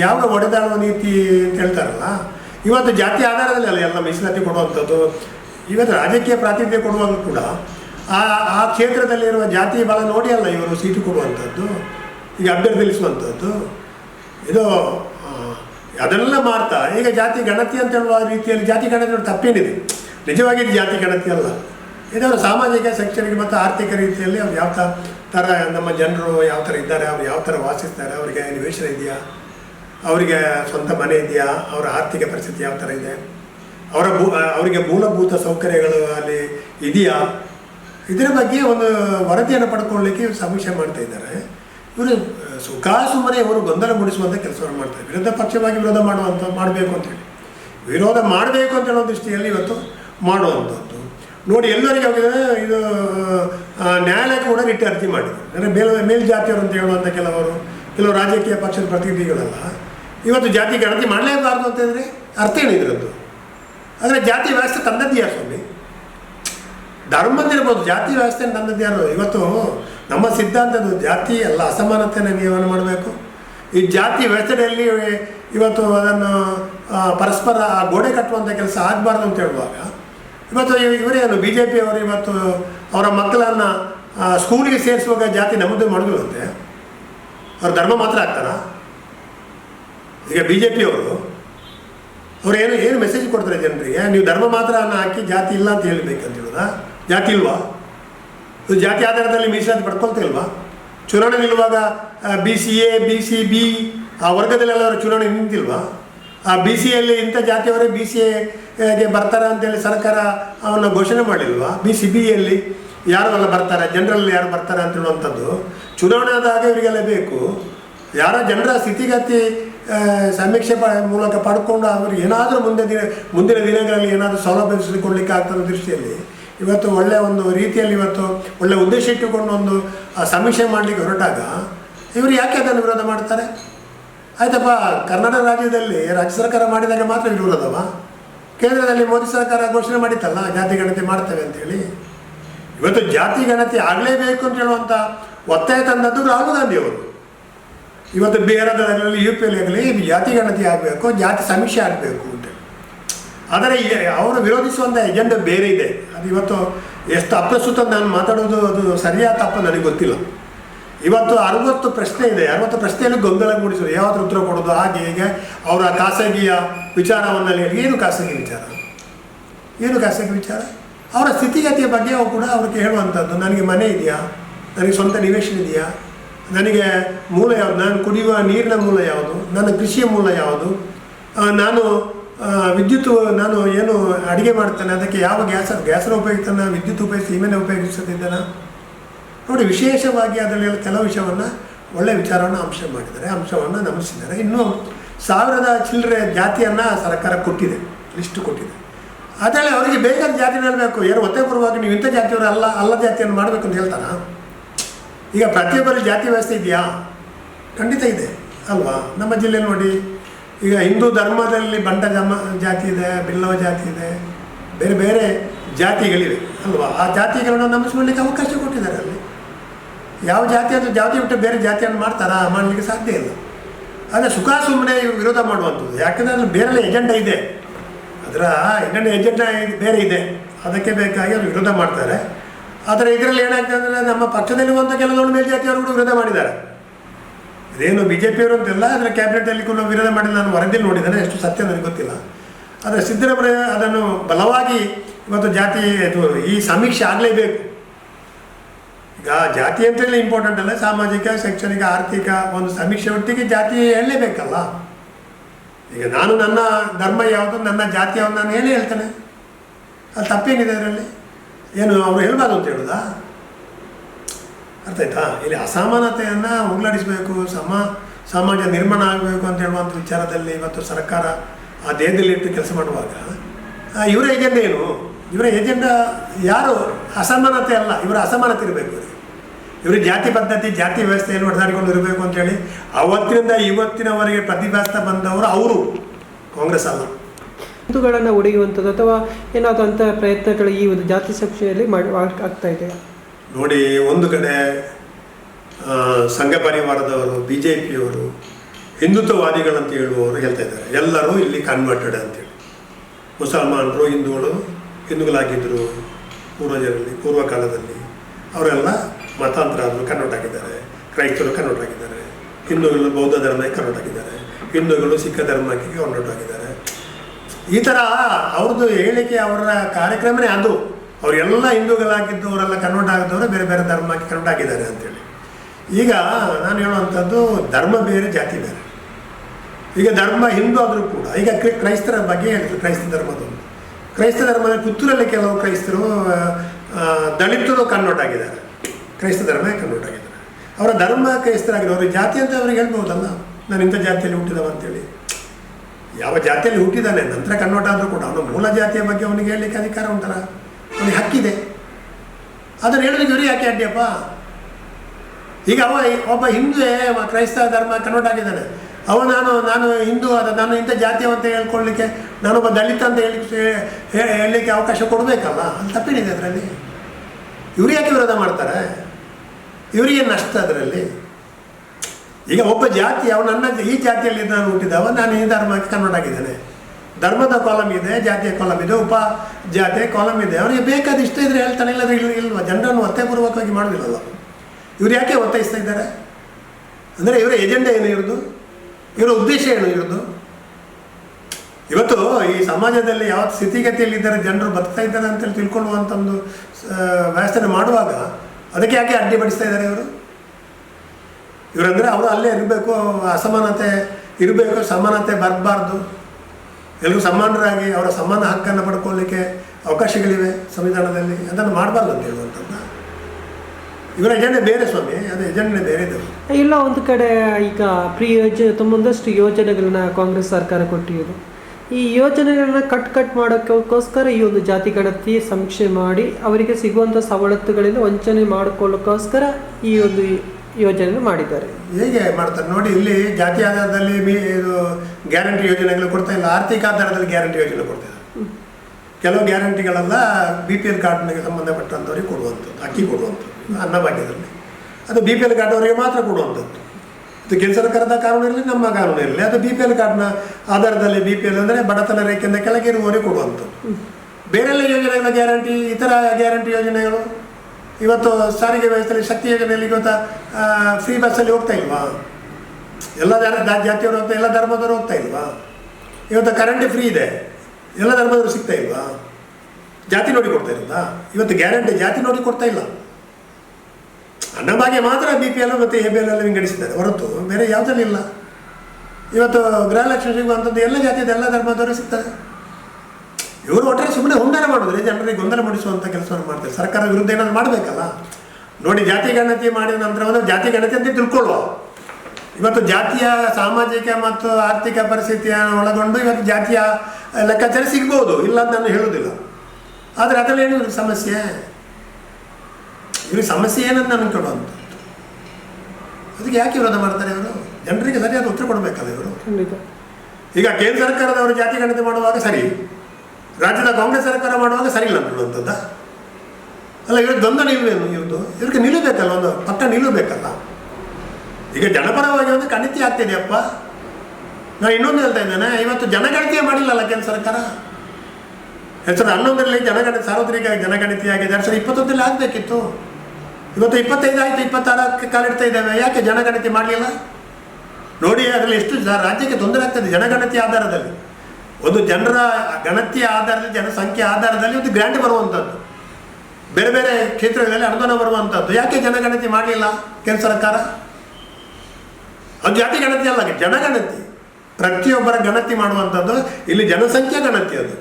ಯಾವ ಒಡೆದಾಡುವ ನೀತಿ ಅಂತ ಹೇಳ್ತಾರಲ್ಲ, ಇವತ್ತು ಜಾತಿ ಆಧಾರದಲ್ಲಿ ಅಲ್ಲ ಎಲ್ಲ ಮೀಸಲಾತಿ ಕೊಡುವಂಥದ್ದು. ಇವತ್ತು ರಾಜಕೀಯ ಪ್ರಾತಿನಿಧ್ಯ ಕೊಡುವಾಗ ಕೂಡ ಆ ಆ ಕ್ಷೇತ್ರದಲ್ಲಿರುವ ಜಾತಿ ಬಲ ನೋಡಿ ಅಲ್ಲ ಇವರು ಸೀಟು ಕೊಡುವಂಥದ್ದು, ಈಗ ಅಭ್ಯರ್ಥಿಸುವಂಥದ್ದು ಇದು ಅದೆಲ್ಲ ಮಾಡ್ತಾ, ಈಗ ಜಾತಿ ಗಣತಿ ಅಂತ ಹೇಳುವ ರೀತಿಯಲ್ಲಿ ಜಾತಿ ಗಣತಿ ತಪ್ಪೇನಿದೆ. ನಿಜವಾಗಿ ಜಾತಿ ಗಣತಿ ಅಲ್ಲ. ಇದರ ಸಾಮಾಜಿಕ, ಶೈಕ್ಷಣಿಕ ಮತ್ತು ಆರ್ಥಿಕ ರೀತಿಯಲ್ಲಿ ಅವ್ರು ಯಾವ ಥರ ನಮ್ಮ ಜನರು ಯಾವ ಥರ ಇದ್ದಾರೆ, ಅವ್ರು ಯಾವ ಥರ ವಾಸಿಸ್ತಾರೆ, ಅವರಿಗೆ ನಿವೇಶನ ಇದೆಯಾ? ಅವರಿಗೆ ಸ್ವಂತ ಮನೆ ಇದೆಯಾ? ಅವರ ಆರ್ಥಿಕ ಪರಿಸ್ಥಿತಿ ಯಾವ ಥರ ಇದೆ? ಅವರ ಭೂ ಅವರಿಗೆ ಮೂಲಭೂತ ಸೌಕರ್ಯಗಳು ಅಲ್ಲಿ ಇದೆಯಾ? ಇದರ ಬಗ್ಗೆ ಒಂದು ವರದಿಯನ್ನು ಪಡ್ಕೊಳ್ಳಿಕ್ಕೆ ಸಮೀಕ್ಷೆ ಮಾಡ್ತಾ ಇದ್ದಾರೆ. ಇವರು ಸುಖಾಸುಮನೆ ಇವರು ಗೊಂದಲ ಮೂಡಿಸುವಂಥ ಕೆಲಸವನ್ನು ಮಾಡ್ತಾರೆ. ವಿರೋಧ ಪಕ್ಷವಾಗಿ ವಿರೋಧ ಮಾಡುವಂಥ ಮಾಡಬೇಕು ಅಂತೇಳಿ ವಿರೋಧ ಮಾಡಬೇಕು ಅಂತ ಹೇಳೋ ದೃಷ್ಟಿಯಲ್ಲಿ ಇವತ್ತು ಮಾಡುವಂಥದ್ದು. ನೋಡಿ, ಎಲ್ಲರಿಗೆ ಇದು ನ್ಯಾಯಾಲಯ ಕೂಡ ರಿಟ್ ಅರ್ಜಿ ಮಾಡಿದ್ರು ಅಂದರೆ ಮೇಲ್ ಮೇಲ್ಜಾತಿಯವರು ಅಂತ ಹೇಳುವಂಥ ಕೆಲವರು, ಕೆಲವು ರಾಜಕೀಯ ಪಕ್ಷದ ಪ್ರತಿನಿಧಿಗಳೆಲ್ಲ, ಇವತ್ತು ಜಾತಿ ಗಣತಿ ಮಾಡಲೇಬಾರ್ದು ಅಂತ ಹೇಳಿದರೆ ಅರ್ಥ ಏನಿದ್ರದ್ದು ಆದರೆ ಜಾತಿ ವ್ಯವಸ್ಥೆ ತಂದದ್ದು ಯಾರು ಸ್ವಾಮಿ? ಧರ್ಮದಿರ್ಬೋದು ಜಾತಿ ವ್ಯವಸ್ಥೆ ತಂದದ್ದು ಯಾರು? ಇವತ್ತು ನಮ್ಮ ಸಿದ್ಧಾಂತದ ಜಾತಿ, ಎಲ್ಲ ಅಸಮಾನತೆಯನ್ನು ನಿಯಮನ ಮಾಡಬೇಕು. ಈ ಜಾತಿ ವ್ಯವಸ್ಥೆಯಲ್ಲಿ ಇವತ್ತು ಅದನ್ನು ಪರಸ್ಪರ ಗೋಡೆ ಕಟ್ಟುವಂಥ ಕೆಲಸ ಆಗಬಾರ್ದು ಅಂತ ಹೇಳುವಾಗ ಇವತ್ತು ಇವರೇ ಇವರೇನು ಬಿ ಜೆ ಪಿಯವರು ಇವತ್ತು ಅವರ ಮಕ್ಕಳನ್ನು ಸ್ಕೂಲಿಗೆ ಸೇರಿಸುವಾಗ ಜಾತಿ ನಮ್ಮದು ಮಾಡಿದ್ರಂತೆ ಅವ್ರ ಧರ್ಮ ಮಾತ್ರ ಆಗ್ತಾರ ಈಗ ಬಿ ಜೆ ಪಿಯವರು ಅವ್ರು ಏನು ಏನು ಮೆಸೇಜ್ ಕೊಡ್ತಾರೆ ಜನರಿಗೆ? ನೀವು ಧರ್ಮ ಮಾತ್ರ ಹಾಕಿ ಜಾತಿ ಇಲ್ಲ ಅಂತ ಹೇಳಬೇಕಂತ ಹೇಳಿದ? ಜಾತಿ ಇಲ್ವಾ? ಇದು ಜಾತಿ ಆಧಾರದಲ್ಲಿ ಮೀಸಲಾತಿ ಪಡ್ಕೊಳ್ತಾ ಇಲ್ವಾ? ಚುನಾವಣೆ ನಿಲ್ಲುವಾಗ B C A B C B ಆ ವರ್ಗದಲ್ಲೆಲ್ಲ ಅವರು ಚುನಾವಣೆ ನಿಂತಿಲ್ವಾ? ಆ ಬಿ ಸಿ ಎಲ್ಲಿ ಇಂಥ ಜಾತಿಯವರೇ ಬಿ ಸಿ ಎಗೆ ಬರ್ತಾರೆ ಅಂತೇಳಿ ಸರ್ಕಾರ ಅವನ್ನ ಘೋಷಣೆ ಮಾಡಿಲ್ವಾ? ಬಿ ಸಿ ಯಾರು ಎಲ್ಲ ಬರ್ತಾರೆ? ಜನರಲ್ಲಿ ಯಾರು ಬರ್ತಾರೆ ಅಂತ ಹೇಳುವಂಥದ್ದು. ಚುನಾವಣೆ ಆದಾಗ ಇವರಿಗೆಲ್ಲ ಬೇಕು. ಯಾರ ಜನರ ಸ್ಥಿತಿಗತಿ ಸಮೀಕ್ಷೆ ಮೂಲಕ ಪಡ್ಕೊಂಡು ಅವರು ಏನಾದರೂ ಮುಂದೆ ದಿನ, ಮುಂದಿನ ದಿನಗಳಲ್ಲಿ ಏನಾದರೂ ಸೌಲಭ್ಯ ಕೊಡಲಿಕ್ಕೆ ಆಗ್ತದೆ ದೃಷ್ಟಿಯಲ್ಲಿ. ಇವತ್ತು ಒಳ್ಳೆಯ ಒಂದು ರೀತಿಯಲ್ಲಿ ಇವತ್ತು ಒಳ್ಳೆಯ ಉದ್ದೇಶ ಇಟ್ಟುಕೊಂಡು ಒಂದು ಸಮೀಕ್ಷೆ ಮಾಡಲಿಕ್ಕೆ ಹೊರಟಾಗ ಇವರು ಯಾಕೆ ಅದನ್ನು ವಿರೋಧ ಮಾಡ್ತಾರೆ? ಆಯ್ತಪ್ಪ, ಕರ್ನಾಟಕ ರಾಜ್ಯದಲ್ಲಿ ರಾಜ್ಯ ಸರ್ಕಾರ ಮಾಡಿದಾಗ ಮಾತ್ರ ಇರುವುದವ ಕೇಂದ್ರದಲ್ಲಿ ಮೋದಿ ಸರ್ಕಾರ ಘೋಷಣೆ ಮಾಡಿತ್ತಲ್ಲ, ಜಾತಿ ಗಣತಿ ಮಾಡ್ತೇವೆ ಅಂತೇಳಿ ಇವತ್ತು ಜಾತಿ ಗಣತಿ ಆಗಲೇಬೇಕು ಅಂತ ಹೇಳುವಂಥ ಒತ್ತಾಯ ತಂದದ್ದು ರಾಹುಲ್ ಗಾಂಧಿ ಅವರು. ಇವತ್ತು ಬಿಹಾರದಲ್ಲಿ ಯು ಪಿ ಆಗಲಿ ಜಾತಿ ಗಣತಿ ಆಗಬೇಕು, ಜಾತಿ ಸಮೀಕ್ಷೆ ಆಗಬೇಕು ಅಂತ ಆದರೆ ಅವರು ವಿರೋಧಿಸುವಂಥ ಎಜೆಂಡಾ ಬೇರೆ ಇದೆ. ಅದು ಇವತ್ತು ಎಷ್ಟು ಅಪ್ರಸ್ತುತ ನಾನು ಮಾತಾಡೋದು ಅದು ಸರಿಯಾದ ತಪ್ಪ ನನಗೆ ಗೊತ್ತಿಲ್ಲ. ಇವತ್ತು ಅರವತ್ತು ಪ್ರಶ್ನೆ ಇದೆ. ಅರವತ್ತು ಪ್ರಶ್ನೆಯಲ್ಲಿ ಗೊಂದಲ ಮೂಡಿಸೋದು ಯಾವತ್ತು ಉತ್ತರ ಕೊಡೋದು, ಹಾಗೆ ಹೀಗೆ? ಅವರ ಖಾಸಗಿಯ ವಿಚಾರವನ್ನು ಹೇಳಿ. ಏನು ಖಾಸಗಿ ವಿಚಾರ? ಏನು ಖಾಸಗಿ ವಿಚಾರ? ಅವರ ಸ್ಥಿತಿಗತಿಯ ಬಗ್ಗೆ ಅವರು ಕೂಡ ಅವ್ರಿಗೆ ಹೇಳುವಂಥದ್ದು. ನನಗೆ ಮನೆ ಇದೆಯಾ? ನನಗೆ ಸ್ವಂತ ನಿವೇಶನ ಇದೆಯಾ? ನನಗೆ ಮೂಲ ಯಾವುದು? ನಾನು ಕುಡಿಯುವ ನೀರಿನ ಮೂಲ ಯಾವುದು? ನನ್ನ ಕೃಷಿಯ ಮೂಲ ಯಾವುದು? ನಾನು ವಿದ್ಯುತ್, ನಾನು ಏನು ಅಡುಗೆ ಮಾಡ್ತೇನೆ, ಅದಕ್ಕೆ ಯಾವ ಗ್ಯಾಸ್ ಗ್ಯಾಸನ್ನು ಉಪಯೋಗಿಸ್ತಾನೆ ವಿದ್ಯುತ್ ಉಪಯೋಗಿಸಿ ಸೀಮೆನೆ ಉಪಯೋಗಿಸುತ್ತಿದ್ದಾನೆ ನೋಡಿ, ವಿಶೇಷವಾಗಿ ಅದರಲ್ಲಿ ಕೆಲವು ವಿಷಯವನ್ನು ಒಳ್ಳೆಯ ವಿಚಾರವನ್ನು ಅಂಶ ಮಾಡಿದ್ದಾರೆ. ಅಂಶವನ್ನು ನಮಿಸಿದ್ದಾರೆ. ಇನ್ನು ಸಾವಿರದ ಚಿಲ್ಲರೆ ಜಾತಿಯನ್ನು ಸರ್ಕಾರ ಕೊಟ್ಟಿದೆ, ಲಿಸ್ಟ್ ಕೊಟ್ಟಿದೆ. ಅದರಲ್ಲಿ ಅವರಿಗೆ ಬೇಕಾದ ಜಾತಿ ಹೇಳಬೇಕು ಏನು ಒತ್ತೆಪೂರ್ವವಾಗಿ ನೀವು ಇಂಥ ಜಾತಿಯವರು ಅಲ್ಲ ಅಲ್ಲ ಜಾತಿಯನ್ನು ಮಾಡಬೇಕು ಅಂತ ಹೇಳ್ತಾರಾ? ಈಗ ಪ್ರತಿಯೊಬ್ಬರಲ್ಲಿ ಜಾತಿ ವ್ಯವಸ್ಥೆ ಇದೆಯಾ? ಖಂಡಿತ ಇದೆ, ಅಲ್ವಾ? ನಮ್ಮ ಜಿಲ್ಲೆ ನೋಡಿ, ಈಗ ಹಿಂದೂ ಧರ್ಮದಲ್ಲಿ ಬಂಟ ಜಮ ಜಾತಿ ಇದೆ, ಬಿಲ್ಲವ ಜಾತಿ ಇದೆ, ಬೇರೆ ಬೇರೆ ಜಾತಿಗಳಿವೆ, ಅಲ್ವಾ? ಆ ಜಾತಿಗಳನ್ನು ನಮಿಸ್ಕೊಳ್ಳಿಕ್ಕೆ ಅವಕಾಶ ಕೊಟ್ಟಿದ್ದಾರೆ ಅಲ್ಲಿ. ಯಾವ ಜಾತಿ ಅದು ಜಾತಿ ಬಿಟ್ಟು ಬೇರೆ ಜಾತಿಯನ್ನು ಮಾಡ್ತಾರಾ ಮಾಡಲಿಕ್ಕೆ ಸಾಧ್ಯ ಇಲ್ಲ. ಆದರೆ ಸುಖ ಸುಮ್ಮನೆ ವಿರೋಧ ಮಾಡುವಂಥದ್ದು. ಯಾಕಂದರೆ ಅಲ್ಲಿ ಬೇರೆ ಎಜೆಂಡಾ ಇದೆ. ಅದರ ಇನ್ನೊಂದು ಎಜೆಂಡಾ ಬೇರೆ ಇದೆ. ಅದಕ್ಕೆ ಬೇಕಾಗಿ ಅವರು ವಿರೋಧ ಮಾಡ್ತಾರೆ. ಆದರೆ ಇದರಲ್ಲಿ ಏನಾಗ್ತದೆ ಅಂದರೆ ನಮ್ಮ ಪಕ್ಷದಲ್ಲಿರುವಂಥ ಕೆಲವೊಂದು ಮೇಲ್ಜಾತಿಯವರು ಕೂಡ ವಿರೋಧ ಮಾಡಿದ್ದಾರೆ. ಇದೇನು ಬಿ ಜೆ ಪಿಯವರು ಅಂತಿಲ್ಲ ಅದರ ಕ್ಯಾಬಿನೆಟಲ್ಲಿ ಕೂಡ ವಿರೋಧ ಮಾಡಿ ನಾನು ವರದಿ ನೋಡಿದ್ದೇನೆ ಎಷ್ಟು ಸತ್ಯ ನನಗೆ ಗೊತ್ತಿಲ್ಲ. ಆದರೆ ಸಿದ್ದರಾಮಯ್ಯ ಅದನ್ನು ಬಲವಾಗಿ ಇವತ್ತು ಜಾತಿ ಇದು ಈ ಸಮೀಕ್ಷೆ ಆಗಲೇಬೇಕು. ಜಾತಿ ಅಂತೇಳಿ ಇಂಪಾರ್ಟೆಂಟ್ ಅಲ್ಲ, ಸಾಮಾಜಿಕ, ಶೈಕ್ಷಣಿಕ, ಆರ್ಥಿಕ ಒಂದು ಸಮೀಕ್ಷೆ ಒಟ್ಟಿಗೆ ಜಾತಿ ಹೇಳಲೇಬೇಕಲ್ಲ? ಈಗ ನಾನು ನನ್ನ ಧರ್ಮ ಯಾವುದು, ನನ್ನ ಜಾತಿ ಯಾವುದು ನಾನು ಹೇಳಿ ಹೇಳ್ತೇನೆ. ಅದು ತಪ್ಪೇನಿದೆ ಅದರಲ್ಲಿ? ಏನು ಅವರು ಹೇಳ್ಬಾರ್ದು ಅಂತ ಹೇಳುದಾ? ಅರ್ಥ ಆಯ್ತಾ? ಇಲ್ಲಿ ಅಸಮಾನತೆಯನ್ನು ಹೋಗಲಾಡಿಸಬೇಕು ಸಮ, ಸಮಾಜ ನಿರ್ಮಾಣ ಆಗಬೇಕು ಅಂತ ಹೇಳುವಂಥ ವಿಚಾರದಲ್ಲಿ ಇವತ್ತು ಸರ್ಕಾರ ಆ ದೇಹದಲ್ಲಿ ಇಟ್ಟು ಕೆಲಸ ಮಾಡುವಾಗ ಇವರ ಏಜೆಂಡ ಏನು? ಇವರ ಏಜೆಂಡ ಯಾರು? ಅಸಮಾನತೆ ಅಲ್ಲ, ಇವರ ಅಸಮಾನತೆ ಇರಬೇಕು. ಇವರು ಜಾತಿ ಪದ್ಧತಿ ಜಾತಿ ವ್ಯವಸ್ಥೆಯಲ್ಲಿ ಹೊಡೆದಾಡಿಕೊಂಡು ಇರಬೇಕು ಅಂತೇಳಿ ಅವತ್ತಿನಿಂದ ಇವತ್ತಿನವರೆಗೆ ಪ್ರತಿಭಾಸ್ತಾ ಬಂದವರು ಅವರು ಕಾಂಗ್ರೆಸ್ ಅಲ್ಲ. ಹಿಂದೂಗಳನ್ನು ಒಡೆಯುವಂಥದ್ದು ಅಥವಾ ಏನಾದರೂ ಅಂಥ ಪ್ರಯತ್ನಗಳು ಈ ಒಂದು ಜಾತಿ ಸಂಸ್ಥೆಯಲ್ಲಿ ಮಾಡಿ ಆಗ್ತಾ ಇದೆ? ನೋಡಿ ಒಂದು ಕಡೆ ಸಂಘ ಪರಿವಾರದವರು ಬಿ ಜೆ ಪಿಯವರು ಹಿಂದುತ್ವವಾದಿಗಳಂತ ಹೇಳುವವರು ಹೇಳ್ತಾ ಇದ್ದಾರೆ. ಎಲ್ಲರೂ ಇಲ್ಲಿ ಕನ್ವರ್ಟೆಡ್ ಅಂತೇಳಿ ಮುಸಲ್ಮಾನರು ಹಿಂದೂಗಳು ಹಿಂದೂಗಳಾಗಿದ್ದರು ಪೂರ್ವಜರಲ್ಲಿ ಪೂರ್ವ ಕಾಲದಲ್ಲಿ ಅವರೆಲ್ಲ ಮತಾಂತರ ಆದರು ಕನ್ವರ್ಟ್ ಆಗಿದ್ದಾರೆ ಕ್ರೈಸ್ತರು ಕನ್ವರ್ಟ್ ಆಗಿದ್ದಾರೆ ಹಿಂದೂಗಳು ಬೌದ್ಧ ಧರ್ಮಕ್ಕೆ ಕನ್ವರ್ಟ್ ಆಗಿದ್ದಾರೆ ಹಿಂದೂಗಳು ಸಿಖ್ಖ ಧರ್ಮಕ್ಕೆ ಕನ್ವರ್ಟ್ ಆಗಿದ್ದಾರೆ ಈ ಥರ ಅವ್ರದ್ದು ಹೇಳಿಕೆ ಅವರ ಕಾರ್ಯಕ್ರಮನೇ ಅದು. ಅವರೆಲ್ಲ ಹಿಂದೂಗಳಾಗಿದ್ದು ಅವರೆಲ್ಲ ಕನ್ವರ್ಟ್ ಆಗಿದ್ದವರು ಬೇರೆ ಬೇರೆ ಧರ್ಮಕ್ಕೆ ಕನ್ವರ್ಟ್ ಆಗಿದ್ದಾರೆ ಅಂತೇಳಿ. ಈಗ ನಾನು ಹೇಳುವಂಥದ್ದು ಧರ್ಮ ಬೇರೆ, ಜಾತಿ ಬೇರೆ. ಈಗ ಧರ್ಮ ಹಿಂದೂ ಆದರೂ ಕೂಡ, ಈಗ ಕ್ರಿ- ಕ್ರೈಸ್ತರ ಬಗ್ಗೆ ಹೇಳಿದ್ರು, ಕ್ರೈಸ್ತ ಧರ್ಮದೊಂದು. ಕ್ರೈಸ್ತ ಧರ್ಮದ ಪುತ್ತೂರಲ್ಲಿ ಕೆಲವು ಕ್ರೈಸ್ತರು ದಲಿತರು ಕನ್ವರ್ಟ್ ಆಗಿದ್ದಾರೆ. ಕ್ರೈಸ್ತ ಧರ್ಮ ಕನ್ವರ್ಟ್ ಆಗಿದ್ದಾರೆ? ಅವರ ಧರ್ಮ ಕ್ರೈಸ್ತರಾಗಿರೋ ಅವ್ರ ಜಾತಿ ಅಂತ ಅವ್ರಿಗೆ ಹೇಳ್ಬೋದಲ್ಲ? ನಾನು ಇಂಥ ಜಾತಿಯಲ್ಲಿ ಹುಟ್ಟಿದವ ಅಂತೇಳಿ. ಯಾವ ಜಾತಿಯಲ್ಲಿ ಹುಟ್ಟಿದಾನೆ? ನಂತರ ಕನ್ವರ್ಟ್ ಆದರೂ ಕೂಡ ಅವನು ಮೂಲ ಜಾತಿಯ ಬಗ್ಗೆ ಅವನಿಗೆ ಹೇಳಲಿಕ್ಕೆ ಅಧಿಕಾರ ಉಂಟಲ್ಲ? ಅವನಿಗೆ ಹಕ್ಕಿದೆ. ಅದನ್ನು ಹೇಳಿದ್ರೆ ಇವರು ಯಾಕೆ ಅಡ್ಡಿಯಪ್ಪ? ಈಗ ಅವ ಒಬ್ಬ ಹಿಂದೂ ಕ್ರೈಸ್ತ ಧರ್ಮ ಕನ್ವರ್ಟ್ ಆಗಿದ್ದಾನೆ. ಅವ ನಾನು ನಾನು ಹಿಂದೂ ಅದ ನಾನು ಇಂಥ ಜಾತಿಯ ಅಂತ ಹೇಳ್ಕೊಳ್ಳಿಕ್ಕೆ ನಾನೊಬ್ಬ ದಲಿತ ಅಂತ ಹೇಳಿ ಹೇ- ಹೇಳಲಿಕ್ಕೆ ಅವಕಾಶ ಕೊಡಬೇಕಲ್ಲ? ಅದು ತಪ್ಪೇನಿದೆ ಅದರಲ್ಲಿ. ಇವರು ಯಾಕೆ ವಿರೋಧ ಮಾಡ್ತಾರೆ? ಇವರಿಗೆ ನಷ್ಟ ಅದರಲ್ಲಿ. ಈಗ ಒಬ್ಬ ಜಾತಿ, ಅವನು ನನ್ನ ಈ ಜಾತಿಯಲ್ಲಿ ನಾನು ಹುಟ್ಟಿದವ ನಾನು ಈ ಧರ್ಮಕ್ಕೆ ಕನ್ವರ್ಟ್ ಆಗಿದ್ದೇನೆ. ಧರ್ಮದ ಕಾಲಮ್ ಇದೆ, ಜಾತಿಯ ಕಾಲಮ್ ಇದೆ, ಉಪ ಜಾತಿಯ ಕಾಲಮ್ ಇದೆ. ಅವನಿಗೆ ಬೇಕಾದ ಇಷ್ಟ ಇದ್ರೆ ಹೇಳ್ತಾನೆ, ಇಲ್ಲದ್ರೆ ಇಲ್ಲ ಇಲ್ವಾ? ಜನರನ್ನು ಒತ್ತಾಯಪೂರ್ವಕವಾಗಿ ಮಾಡಲಿಲ್ಲಲ್ಲ ಇವ್ರು ಯಾಕೆ ಒತ್ತಾಯಿಸ್ತಾ ಇದ್ದಾರೆ? ಅಂದರೆ ಇವರ ಎಜೆಂಡಾ ಏನು ಇರೋದು ಇವರ ಉದ್ದೇಶ ಏನು ಇರೋದು ಇವತ್ತು ಈ ಸಮಾಜದಲ್ಲಿ ಯಾವ ಸ್ಥಿತಿಗತಿಯಲ್ಲಿದ್ದಾರೆ, ಜನರು ಬದುಕ್ತಾ ಇದ್ದಾರೆ ಅಂತೇಳಿ ತಿಳ್ಕೊಳ್ಳುವಂಥ ಒಂದು ವ್ಯವಸ್ಥೆ ಮಾಡುವಾಗ ಅದಕ್ಕೆ ಯಾಕೆ ಅಡ್ಡಿ ಬಡಿಸ್ತಾ ಇದ್ದಾರೆ ಇವರು? ಇವರಂದರೆ ಅವರು ಅಲ್ಲೇ ಇರಬೇಕು, ಅಸಮಾನತೆ ಇರಬೇಕು, ಸಮಾನತೆ ಬರಬಾರ್ದು. ಎಲ್ಲರೂ ಸಮಾನರಾಗಿ ಅವರ ಸಮಾನ ಹಕ್ಕನ್ನು ಪಡ್ಕೊಳ್ಳಿಕ್ಕೆ ಅವಕಾಶಗಳಿವೆ ಸಂವಿಧಾನದಲ್ಲಿ. ಅದನ್ನು ಮಾಡಬಾರ್ದು ಅಂತ ಹೇಳುವಂಥದ್ದು. ಇವರ ಎಜೆಂಡೆ ಬೇರೆ ಸ್ವಾಮಿ, ಅದು ಎಜೆಂಡೆ ಬೇರೆ ಇಲ್ಲ, ಒಂದು ಕಡೆ ಈಗ ಪ್ರೀ ಯೋಜನೆ ತುಂಬೊಂದಷ್ಟು ಯೋಜನೆಗಳನ್ನ ಕಾಂಗ್ರೆಸ್ ಸರ್ಕಾರ ಕೊಟ್ಟಿರೋದು ಈ ಯೋಜನೆಗಳನ್ನ ಕಟ್ ಕಟ್ ಮಾಡೋಕ್ಕೋಸ್ಕರ ಈ ಒಂದು ಜಾತಿ ಗಣತಿ ಸಮೀಕ್ಷೆ ಮಾಡಿ ಅವರಿಗೆ ಸಿಗುವಂಥ ಸವಲತ್ತುಗಳಿಂದ ವಂಚನೆ ಮಾಡಿಕೊಳ್ಳೋಕ್ಕೋಸ್ಕರ ಈ ಒಂದು ಯೋಜನೆ ಮಾಡಿದ್ದಾರೆ. ಹೇಗೆ ಮಾಡ್ತಾರೆ? ನೋಡಿ ಇಲ್ಲಿ ಜಾತಿ ಆಧಾರದಲ್ಲಿ ಇದು ಗ್ಯಾರಂಟಿ ಯೋಜನೆಗಳು ಕೊಡ್ತಾ ಇಲ್ಲ. ಆರ್ಥಿಕ ಆಧಾರದಲ್ಲಿ ಗ್ಯಾರಂಟಿ ಯೋಜನೆ ಕೊಡ್ತಾ ಇದ್ದಾರೆ. ಕೆಲವು ಗ್ಯಾರಂಟಿಗಳೆಲ್ಲ ಬಿ ಪಿ ಎಲ್ ಕಾರ್ಡ್ನಿಗೆ ಸಂಬಂಧಪಟ್ಟಂಥವ್ರಿಗೆ ಕೊಡುವಂಥದ್ದು ಅಕ್ಕಿ ಕೊಡುವಂಥದ್ದು ಅನ್ನಭಾಗ್ಯದಲ್ಲಿ ಅದು ಬಿ ಪಿ ಎಲ್ ಕಾರ್ಡ್ ಅವರಿಗೆ ಮಾತ್ರ ಕೊಡುವಂಥದ್ದು. ಕೇಂದ್ರ ಸರ್ಕಾರದ ಕಾನೂನು ಇರಲಿ, ನಮ್ಮ ಕಾನೂನು ಇರಲಿ. ಅದು ಬಿ ಪಿ ಎಲ್ ಕಾರ್ಡ್ನ ಆಧಾರದಲ್ಲಿ ಬಿ ಪಿ ಎಲ್ ಅಂದರೆ ಬಡತನ ರೇಖೆಯಿಂದ ಕೆಳಗೆ ಇರುವವರಿಗೆ ಕೊಡುವಂಥದ್ದು. ಬೇರೆಲ್ಲ ಯೋಜನೆಗಳ ಗ್ಯಾರಂಟಿ, ಇತರ ಗ್ಯಾರಂಟಿ ಯೋಜನೆಗಳು? ಇವತ್ತು ಸಾರಿಗೆ ವ್ಯವಸ್ಥೆಯಲ್ಲಿ ಶಕ್ತಿ ಯೋಜನೆಯಲ್ಲಿ ಇವತ್ತು ಫ್ರೀ ಬಸ್ಸಲ್ಲಿ ಹೋಗ್ತಾ ಇಲ್ವಾ? ಎಲ್ಲ ಜಾತಿಯವರು ಹೋಗ್ತಾ, ಎಲ್ಲ ಧರ್ಮದವರು ಹೋಗ್ತಾ ಇಲ್ವಾ? ಇವತ್ತು ಕರೆಂಟ್ ಫ್ರೀ ಇದೆ. ಎಲ್ಲ ಧರ್ಮದವರು ಸಿಗ್ತಾ ಇಲ್ವಾ? ಜಾತಿ ನೋಡಿ ಕೊಡ್ತಾ ಇರಲ್ಲ ಇವತ್ತು ಗ್ಯಾರಂಟಿ ಜಾತಿ ನೋಡಿ ಕೊಡ್ತಾ ಇಲ್ಲ. ಅನ್ನಭಾಗ್ಯ ಮಾತ್ರ ಬಿ ಪಿ ಎಲ್ ಮತ್ತು ಎ ಬಿ ಎಲ್ ಅಲ್ಲಿ ವಿಂಗಡಿಸಿದ್ದಾರೆ ಹೊರತು ಬೇರೆ ಯಾವುದರಲ್ಲಿಲ್ಲ ಇವತ್ತು ಗೃಹಲಕ್ಷ್ಮಿ ಸಿಗುವಂಥದ್ದು ಎಲ್ಲ ಜಾತಿಯದ ಎಲ್ಲ ಧರ್ಮದವರು ಸಿಗ್ತಾರೆ. ಇವರು ಒಟ್ಟಾರೆ ಸುಮ್ಮನೆ ಹುಂಡಾರ ಮಾಡಿದ್ರೆ ಜನರಿಗೆ ಗೊಂದಲ ಮೂಡಿಸುವಂಥ ಕೆಲಸವನ್ನು ಮಾಡ್ತಾರೆ. ಸರ್ಕಾರ ವಿರುದ್ಧ ಏನಾದ್ರು ಮಾಡಬೇಕಲ್ಲ? ನೋಡಿ, ಜಾತಿ ಗಣತಿ ಮಾಡಿದ ನಂತರ ಒಂದು ಜಾತಿ ಗಣತಿ ಅಂತ ತಿಳ್ಕೊಳ್ಳುವ. ಇವತ್ತು ಜಾತಿಯ ಸಾಮಾಜಿಕ ಮತ್ತು ಆರ್ಥಿಕ ಪರಿಸ್ಥಿತಿಯನ್ನು ಒಳಗೊಂಡು ಇವತ್ತು ಜಾತಿಯ ಲೆಕ್ಕಾಚಾರ ಸಿಗ್ಬೋದು. ಇಲ್ಲ ಅಂತ ನಾನು ಹೇಳುವುದಿಲ್ಲ. ಆದರೆ ಅದರಲ್ಲಿ ಏನು ಸಮಸ್ಯೆ? ಇವ್ರಿಗೆ ಸಮಸ್ಯೆ ಏನಂತ ನಾನು ಕೊಡುವಂಥದ್ದು ಅದಕ್ಕೆ ಯಾಕೆ ವಿರೋಧ ಮಾಡ್ತಾರೆ ಇವರು? ಜನರಿಗೆ ಸರಿಯಾದ ಉತ್ತರ ಕೊಡಬೇಕಲ್ಲ ಇವರು? ಈಗ ಕೇಂದ್ರ ಸರ್ಕಾರದವರು ಜಾತಿ ಗಣತಿ ಮಾಡುವಾಗ ಸರಿ. ರಾಜ್ಯದ ಕಾಂಗ್ರೆಸ್ ಸರ್ಕಾರ ಮಾಡುವಾಗ ಸರಿ ಇಲ್ಲ ಅನ್ನುವಂಥದ್ದ ಅಲ್ಲ ಇವ್ರ ದ್ವಂದ್ವ ನಿಲುವೇನು ಇವ್ರದ್ದು? ಇವ್ರಿಗೆ ನಿಲ್ಲಬೇಕಲ್ಲ ಒಂದು ಪಕ್ಕ ನಿಲ್ಲಬೇಕಲ್ಲ. ಈಗ ಜನಪರವಾಗಿ ಒಂದು ಕಣಿತಿ ಆಗ್ತಿದೆಯಪ್ಪ ನಾನು ಇನ್ನೊಂದು ಹೇಳ್ತಾ ಇದ್ದೇನೆ ಇವತ್ತು ಜನಗಣತಿಯೇ ಮಾಡಿಲ್ಲಲ್ಲ ಕೇಂದ್ರ ಸರ್ಕಾರ? ಎರಡು ಸಾವಿರದ ಹನ್ನೊಂದರಲ್ಲಿ ಜನಗಣತಿ ಸಾರ್ವತ್ರಿಕ ಜನಗಣತಿ ಆಗಿದೆ ಎರಡು ಸಾವಿರದ ಇಪ್ಪತ್ತೊಂದರಲ್ಲಿ ಆಗಬೇಕಿತ್ತು. ಇವತ್ತು ಇಪ್ಪತ್ತೈದು ಆಯಿತು, ಇಪ್ಪತ್ತಾರಕ್ಕೆ ಕಾಲಿಡ್ತಾ ಇದ್ದಾವೆ. ಯಾಕೆ ಜನಗಣತಿ ಮಾಡಲಿಲ್ಲ? ನೋಡಿ, ಅದರಲ್ಲಿ ಎಷ್ಟು ರಾಜ್ಯಕ್ಕೆ ತೊಂದರೆ ಆಗ್ತದೆ, ಜನಗಣತಿ ಆಧಾರದಲ್ಲಿ. ಒಂದು ಜನರ ಗಣತಿಯ ಆಧಾರದಲ್ಲಿ, ಜನಸಂಖ್ಯೆ ಆಧಾರದಲ್ಲಿ ಒಂದು ಗ್ರ್ಯಾಂಡ್ ಬರುವಂಥದ್ದು. ಬೇರೆ ಬೇರೆ ಕ್ಷೇತ್ರಗಳಲ್ಲಿ ಅನುದಾನ ಬರುವಂಥದ್ದು. ಯಾಕೆ ಜನಗಣತಿ ಮಾಡಲಿಲ್ಲ ಕೇಂದ್ರ ಸರ್ಕಾರ? ಅದು ಜಾತಿ ಗಣತಿ ಅಲ್ಲ, ಜನಗಣತಿ. ಪ್ರತಿಯೊಬ್ಬರ ಗಣತಿ ಮಾಡುವಂಥದ್ದು, ಇಲ್ಲಿ ಜನಸಂಖ್ಯೆ ಗಣತಿ ಅದು.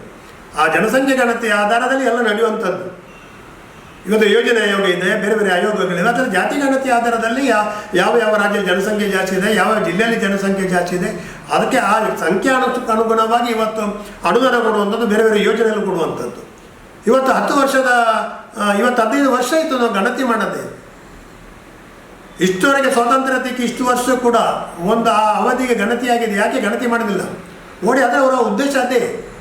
ಆ ಜನಸಂಖ್ಯೆ ಗಣತಿ ಆಧಾರದಲ್ಲಿ ಎಲ್ಲ ನಡೆಯುವಂಥದ್ದು. ಇವತ್ತು ಯೋಜನೆ ಆಯೋಗ ಇದೆ, ಬೇರೆ ಬೇರೆ ಆಯೋಗಗಳಿವೆ ಅದರ ಜಾತಿ ಗಣತಿ ಆಧಾರದಲ್ಲಿ ಯಾವ ಯಾವ ರಾಜ್ಯ ಜನಸಂಖ್ಯೆ ಜಾಸ್ತಿ ಇದೆ, ಯಾವ ಜಿಲ್ಲೆಯಲ್ಲಿ ಜನಸಂಖ್ಯೆ ಜಾಸ್ತಿ ಇದೆ, ಅದಕ್ಕೆ ಆ ಸಂಖ್ಯಾ ಅನು- ಅನುಗುಣವಾಗಿ ಇವತ್ತು ಅನುದಾನ ಕೊಡುವಂಥದ್ದು, ಬೇರೆ ಬೇರೆ ಯೋಜನೆಗಳು ಕೊಡುವಂಥದ್ದು. ಇವತ್ತು ಹತ್ತು ವರ್ಷದ ಇವತ್ತು ಹದಿನೈದು ವರ್ಷ ಆಯಿತು ನಾವು ಗಣತಿ ಮಾಡದೆ. ಇಷ್ಟುವರೆಗೆ ಸ್ವಾತಂತ್ರ್ಯಕ್ಕೆ ಇಷ್ಟು ವರ್ಷ ಕೂಡ ಒಂದು ಆ ಅವಧಿಗೆ ಗಣತಿಯಾಗಿದೆ. ಯಾಕೆ ಗಣತಿ ಮಾಡೋದಿಲ್ಲ? ನೋಡಿ ಅದೇ ಅವರ ಉದ್ದೇಶ ಅದೇ.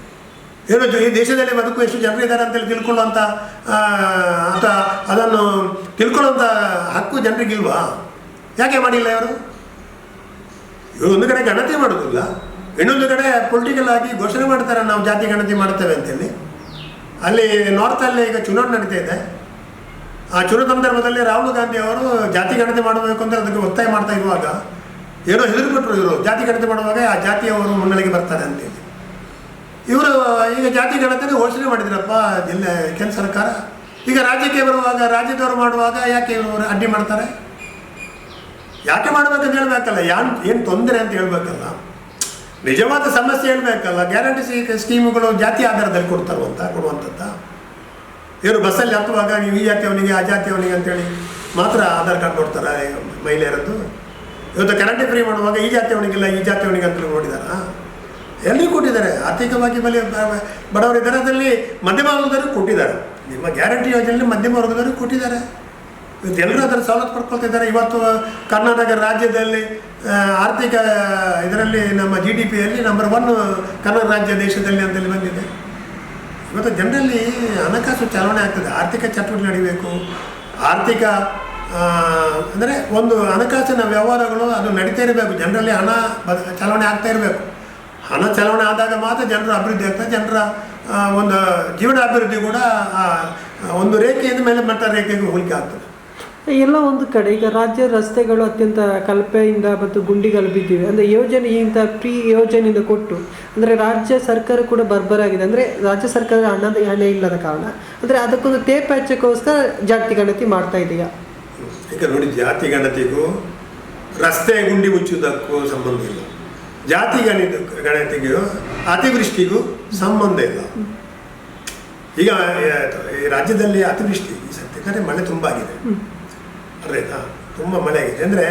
ಏನು ಈ ದೇಶದಲ್ಲಿ ಬದುಕು ಎಷ್ಟು ಜನರಿದ್ದಾರೆ ಅಂತೇಳಿ ತಿಳ್ಕೊಳ್ಳುವಂಥ ಅಂತ ಅದನ್ನು ತಿಳ್ಕೊಳ್ಳುವಂಥ ಹಕ್ಕು ಜನರಿಗಿಲ್ವಾ? ಯಾಕೆ ಮಾಡಿಲ್ಲ ಇವರು? ಇವರು ಒಂದು ಕಡೆ ಗಣತಿ ಮಾಡೋದಿಲ್ಲ, ಇನ್ನೊಂದು ಕಡೆ ಪೊಲಿಟಿಕಲ್ ಆಗಿ ಘೋಷಣೆ ಮಾಡ್ತಾರೆ ನಾವು ಜಾತಿ ಗಣತಿ ಮಾಡ್ತೇವೆ ಅಂತೇಳಿ. ಅಲ್ಲಿ ನಾರ್ತಲ್ಲಿ ಈಗ ಚುನಾವಣೆ ನಡೀತಾ ಇದೆ. ಆ ಚುನಾವಣೆ ಸಂದರ್ಭದಲ್ಲಿ ರಾಹುಲ್ ಗಾಂಧಿ ಅವರು ಜಾತಿ ಗಣತಿ ಮಾಡಬೇಕು ಅಂತ ಅದಕ್ಕೆ ಒತ್ತಾಯ ಮಾಡ್ತಾ ಇರುವಾಗ ಏನೋ ಹೆದರ್ಬಿಟ್ರು ಇವರು. ಜಾತಿ ಗಣತಿ ಮಾಡುವಾಗ ಆ ಜಾತಿಯವರು ಮುನ್ನೆಲೆಗೆ ಬರ್ತಾರೆ ಅಂತೇಳಿ. ಇವರು ಈಗ ಜಾತಿ ಗಣತಿನೇ ಘೋಷಣೆ ಮಾಡಿದ್ರಪ್ಪ ಜಿಲ್ಲೆ ಕೇಂದ್ರ ಸರ್ಕಾರ. ಈಗ ರಾಜ್ಯಕ್ಕೆ ಬರುವಾಗ, ರಾಜ್ಯದವರು ಮಾಡುವಾಗ ಯಾಕೆ ಇವರು ಅಡ್ಡಿ ಮಾಡ್ತಾರೆ? ಯಾಕೆ ಮಾಡಬೇಕಂತ ಹೇಳಬೇಕಲ್ಲ, ಯಾನ್, ಏನು ತೊಂದರೆ ಅಂತ ಹೇಳಬೇಕಲ್ಲ. ನಿಜವಾದ ಸಮಸ್ಯೆ ಹೇಳಬೇಕಲ್ಲ, ಗ್ಯಾರಂಟಿ ಸ್ಕೀಮುಗಳು ಜಾತಿ ಆಧಾರದಲ್ಲಿ ಕೊಡ್ತಾರಂತ ಕೊಡುವಂಥದ್ದು. ಇವರು ಬಸ್ಸಲ್ಲಿ ಹತ್ತುವಾಗ ನೀವು ಈ ಜಾತಿಯವನಿಗೆ ಆ ಜಾತಿಯವನಿಗೆ ಅಂತೇಳಿ ಮಾತ್ರ ಆಧಾರ್ ಕಾರ್ಡ್ ಕೊಡ್ತಾರೆ ಮಹಿಳೆಯರದ್ದು. ಇವತ್ತು ಕರೆಂಟ್ ಫ್ರೀ ಮಾಡುವಾಗ ಈ ಜಾತಿಯವನಿಗಿಲ್ಲ, ಈ ಜಾತಿಯವನಿಗೆ ಅಂತ ನೋಡಿದಾರಾ? ಎಲ್ರಿಗೂ ಕೊಟ್ಟಿದ್ದಾರೆ. ಆರ್ಥಿಕವಾಗಿ ಬಲಿ ಬಡವರ ದರದಲ್ಲಿ ಮಧ್ಯಮ ವರ್ಗದವರು ಕೊಟ್ಟಿದ್ದಾರೆ. ನಿಮ್ಮ ಗ್ಯಾರಂಟಿ ಯೋಜನೆಯಲ್ಲಿ ಮಧ್ಯಮ ವರ್ಗದವರು ಕೊಟ್ಟಿದ್ದಾರೆ. ಇವತ್ತು ಅದರ ಸವಲತ್ತು ಪಡ್ಕೊಳ್ತಿದ್ದಾರೆ ಇವತ್ತು ಕರ್ನಾಟಕ ರಾಜ್ಯದಲ್ಲಿ ಆರ್ಥಿಕ, ಇದರಲ್ಲಿ ನಮ್ಮ ಜಿ ಡಿ ಪಿಯಲ್ಲಿ ನಂಬರ್ ಒನ್ ಕರ್ನಾಟಕ ರಾಜ್ಯ ದೇಶದಲ್ಲಿ ಅಂತೇಳಿ ಬಂದಿದೆ. ಇವತ್ತು ಜನರಲ್ಲಿ ಹಣಕಾಸು ಚಲಾವಣೆ ಆಗ್ತದೆ. ಆರ್ಥಿಕ ಚಟುವಟಿಕೆ ನಡೀಬೇಕು. ಆರ್ಥಿಕ ಅಂದರೆ ಒಂದು ಹಣಕಾಸಿನ ವ್ಯವಹಾರಗಳು ಅದು ನಡೀತಾ ಇರಬೇಕು. ಜನರಲ್ಲಿ ಹಣ ಬದ ಚಲಾವಣೆ ಆಗ್ತಾ ಇರಬೇಕು. ಹಣ ಚಲಾವಣೆ ಆದಾಗ ಮಾತ್ರ ಜನರ ಅಭಿವೃದ್ಧಿ ಆಗ್ತದೆ. ಜನರ ಒಂದು ಜೀವನ ಅಭಿವೃದ್ಧಿ ಕೂಡ ಒಂದು ರೇಖೆಯಿಂದ ಮೇಲೆ ಮಟ್ಟ ರೇಖೆಗೆ ಹೋಲಿಕೆ ಆಗ್ತದೆ. ಎಲ್ಲ ಒಂದು ಕಡೆ ಈಗ ರಾಜ್ಯ ರಸ್ತೆಗಳು ಅತ್ಯಂತ ಕಲ್ಪೆಯಿಂದ ಮತ್ತು ಗುಂಡಿಗಳು ಬಿದ್ದಿವೆ. ಅಂದರೆ ಯೋಜನೆ ಇಂಥ ಪ್ರೀ ಯೋಜನೆಯಿಂದ ಕೊಟ್ಟು ಅಂದರೆ ರಾಜ್ಯ ಸರ್ಕಾರ ಕೂಡ ಬರ್ಬರಾಗಿದೆ ಅಂದರೆ ರಾಜ್ಯ ಸರ್ಕಾರ ಹಣದ ಹಣ ಇಲ್ಲದ ಕಾರಣ. ಅಂದರೆ ಅದಕ್ಕೊಂದು ತೇಪ ಹಚ್ಚಕ್ಕೋಸ್ಕರ ಜಾತಿ ಗಣತಿ ಮಾಡ್ತಾ ಇದೆಯಾ. ಈಗ ನೋಡಿ ಜಾತಿ ಗಣತಿಗೂ ರಸ್ತೆ ಗುಂಡಿ ಮುಚ್ಚುವುದಕ್ಕೂ ಸಂಬಂಧ ಇಲ್ಲ. ಜಾತಿ ಗಣಿತ ಗಣತಿಗೂ ಅತಿವೃಷ್ಟಿಗೂ ಸಂಬಂಧ ಇಲ್ಲ. ಈಗ ಈ ರಾಜ್ಯದಲ್ಲಿ ಅತಿವೃಷ್ಟಿ ಈ ಸತ್ಯ ಯಾಕಂದ್ರೆ ಮಳೆ ತುಂಬ ಆಗಿದೆ. ಅರ್ಥ ತುಂಬ ಮಳೆ ಆಗಿದೆ. ಅಂದರೆ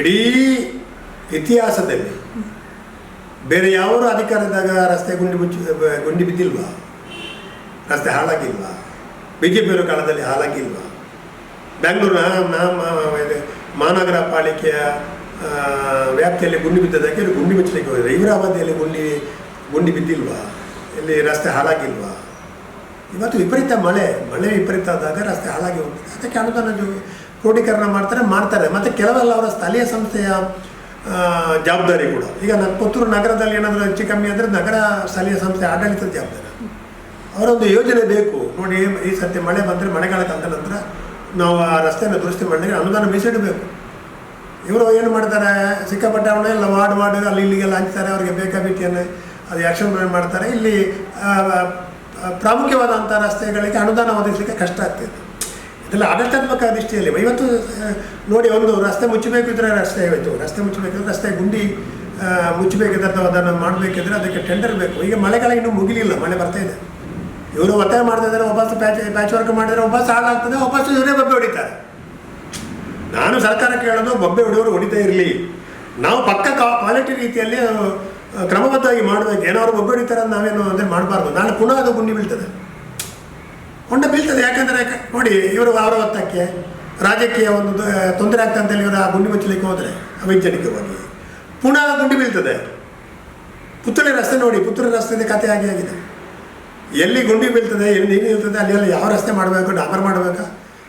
ಇಡೀ ಇತಿಹಾಸದಲ್ಲಿ ಬೇರೆ ಯಾವರು ಅಧಿಕಾರದಾಗ ರಸ್ತೆ ಗುಂಡಿ ಮುಚ್ಚಿ ಗುಂಡಿ ಬಿದ್ದಿಲ್ವಾ? ರಸ್ತೆ ಹಾಳಾಗಿಲ್ವ? ಬಿ ಜೆ ಪಿಯವರ ಕಾಲದಲ್ಲಿ ಹಾಳಾಗಿಲ್ವಾ ಬೆಂಗಳೂರು ಇದು ಮಹಾನಗರ ಪಾಲಿಕೆಯ ವ್ಯಾಪ್ತಿಯಲ್ಲಿ ಗುಂಡಿ ಬಿದ್ದದಕ್ಕೆ ಗುಂಡಿ ಬಿಚ್ಚಲಿಕ್ಕೆ ಹೋಗಿದೆ ಇವರಾಬಾದಿಯಲ್ಲಿ ಗುಂಡಿ ಗುಂಡಿ ಬಿದ್ದಿಲ್ವಾ? ಇಲ್ಲಿ ರಸ್ತೆ ಹಾಳಾಗಿಲ್ವಾ? ಇವತ್ತು ವಿಪರೀತ ಮಳೆ. ಮಳೆ ವಿಪರೀತ ಆದಾಗ ರಸ್ತೆ ಹಾಳಾಗಿ ಹೋಗ್ತದೆ. ಅದಕ್ಕೆ ಅನುದಾನ ಕ್ರೋಢೀಕರಣ ಮಾಡ್ತಾರೆ ಮಾಡ್ತಾರೆ. ಮತ್ತು ಕೆಲವೆಲ್ಲ ಅವರ ಸ್ಥಳೀಯ ಸಂಸ್ಥೆಯ ಜವಾಬ್ದಾರಿ ಕೂಡ. ಈಗ ನನ್ನ ಪುತ್ತೂರು ನಗರದಲ್ಲಿ ಏನಾದರೂ ಹೆಚ್ಚು ಕಮ್ಮಿ ಅಂದರೆ ನಗರ ಸ್ಥಳೀಯ ಸಂಸ್ಥೆ ಆಡಳಿತದ ಜವಾಬ್ದಾರಿ. ಅವರೊಂದು ಯೋಜನೆ ಬೇಕು. ನೋಡಿ, ಈ ಸತ್ಯ ಮಳೆ ಬಂದರೆ ಮಳೆಗಾಲ ಕಾಲದ ನಂತರ ನಾವು ಆ ರಸ್ತೆಯನ್ನು ದುರಸ್ತಿ ಮಾಡಲಿಕ್ಕೆ ಅನುದಾನ ಮೀಸಲಿಡಬೇಕು. ಇವರು ಏನು ಮಾಡ್ತಾರೆ? ಸಿಕ್ಕಾಪಟ್ಟೆ ಎಲ್ಲ ವಾರ್ಡ್ ವಾರ್ಡ್ ಅಲ್ಲಿ ಇಲ್ಲಿಗೆಲ್ಲ ಹಂಚ್ತಾರೆ ಅವರಿಗೆ ಬೇಕಾಬಿಟ್ಟಿಯನ್ನು ಅದು ಆ್ಯಕ್ಷನ್ ಪ್ಲಾನ್ ಮಾಡ್ತಾರೆ. ಇಲ್ಲಿ ಪ್ರಾಮುಖ್ಯವಾದ ಅಂಥ ರಸ್ತೆಗಳಿಗೆ ಅನುದಾನ ಒದಗಿಸಲಿಕ್ಕೆ ಕಷ್ಟ ಆಗ್ತದೆ ಇದೆಲ್ಲ ಆಡಳಿತಾತ್ಮಕ ದೃಷ್ಟಿಯಲ್ಲಿ. ಇವತ್ತು ನೋಡಿ, ಒಂದು ರಸ್ತೆ ಮುಚ್ಚಬೇಕಿದ್ರೆ ರಸ್ತೆ ಇವತ್ತು ರಸ್ತೆ ಮುಚ್ಚಬೇಕಿದ್ರೆ ರಸ್ತೆ ಗುಂಡಿ ಮುಚ್ಚಬೇಕಿದ್ರೆ ಅಥವಾ ಅದನ್ನು ಮಾಡಬೇಕಿದ್ರೆ ಅದಕ್ಕೆ ಟೆಂಡರ್ ಬೇಕು. ಈಗ ಮಳೆಗಾಲ ಇನ್ನೂ ಮುಗಿಲಿಲ್ಲ, ಮಳೆ ಬರ್ತಾ ಇದೆ. ಇವರು ಒತ್ತಾಯ ಮಾಡ್ತಾ ಇದ್ದಾರೆ ಒಬ್ಬಸ್ ಪ್ಯಾಚ್ ಪ್ಯಾಚ್ ವರ್ಕ್ ಮಾಡಿದರೆ ಒಬ್ಬಾಸು ಹಾಳಾಗ್ತದೆ ಒಬ್ಬಸ್ ಇವರೇ ಬಬ್ಬೆ ಹೊಡಿತಾರೆ. ನಾನು ಸರ್ಕಾರ ಕೇಳೋದು ಬೊಬ್ಬೆ ಹುಡುಗರು ಹೊಡಿತಾ ಇರಲಿ. ನಾವು ಪಕ್ಕ ಕ್ವಾಲಿಟಿ ರೀತಿಯಲ್ಲಿ ಕ್ರಮಬದ್ಧವಾಗಿ ಮಾಡಬೇಕು. ಏನಾದ್ರು ಬೊಬ್ಬೆ ಹೊಡಿತಾರೆ ನಾವೇನು ಅಂದರೆ ಮಾಡಬಾರ್ದು. ನಾನು ಪುನಃ ಅದು ಗುಂಡಿ ಬೀಳ್ತದೆ. ಹೊಂಡ ಬೀಳ್ತದೆ. ಯಾಕಂದರೆ ನೋಡಿ, ಇವರು ಅವರ ಒತ್ತಕ್ಕೆ ರಾಜಕೀಯ ಒಂದು ತೊಂದರೆ ಆಗ್ತದೆ ಅಂತೇಳಿ ಇವರು ಆ ಗುಂಡಿ ಮುಚ್ಚಲಿಕ್ಕೆ ಹೋದರೆ, ಅವೈಜ್ಞಾನಿಕವಾಗಿ. ಪುನಃ ಗುಂಡಿ ಬೀಳ್ತದೆ. ಪುತ್ತೂರಿ ರಸ್ತೆ ನೋಡಿ ಪುತ್ತೂರು ರಸ್ತೆಯಿಂದ ಕಥೆ ಆಗಿ ಆಗಿದೆ. ಎಲ್ಲಿ ಗುಂಡಿ ಬೀಳ್ತದೆ, ಎಲ್ಲಿ ನೀರು ನಿಲ್ತದೆ, ಅಲ್ಲಿ ಯಾವ ರಸ್ತೆ ಮಾಡಬೇಕು, ಡಾಬರ್ ಮಾಡಬೇಕಾ?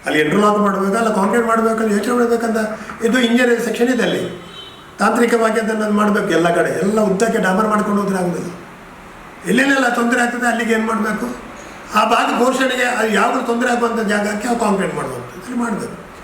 ಅಲ್ಲಿ ಎಂಟ್ರಲಾಕ್ ಮಾಡಬೇಕಾ, ಅಲ್ಲ ಕಾಂಕ್ರೀಟ್ ಮಾಡಬೇಕು, ಅಲ್ಲಿ ಯೋಚನೆ ಮಾಡಬೇಕಂತ ಇದು ಇಂಜಿನಿಯರಿಂಗ್ ಸೆಕ್ಷನ್ ಇದೆ ಅಲ್ಲಿ. ತಾಂತ್ರಿಕವಾಗಿ ಅದನ್ನು ಮಾಡಬೇಕು ಎಲ್ಲ ಕಡೆ. ಎಲ್ಲ ಉದ್ದಕ್ಕೆ ಡಾಮರ್ ಮಾಡ್ಕೊಂಡು ಹೋದ್ರೆ ಆಗೋದಿಲ್ಲ. ಎಲ್ಲೆಲ್ಲೆಲ್ಲ ತೊಂದರೆ ಆಗ್ತದೆ ಅಲ್ಲಿಗೆ ಏನು ಮಾಡಬೇಕು? ಆ ಭಾಗ ಘೋಷಣೆಗೆ ಅದು ಯಾವುದು ತೊಂದರೆ ಆಗುವಂಥ ಜಾಗಕ್ಕೆ ಕಾಂಕ್ರೀಟ್ ಮಾಡಬೇಕು. ಅಲ್ಲಿ ಮಾಡಬೇಕು.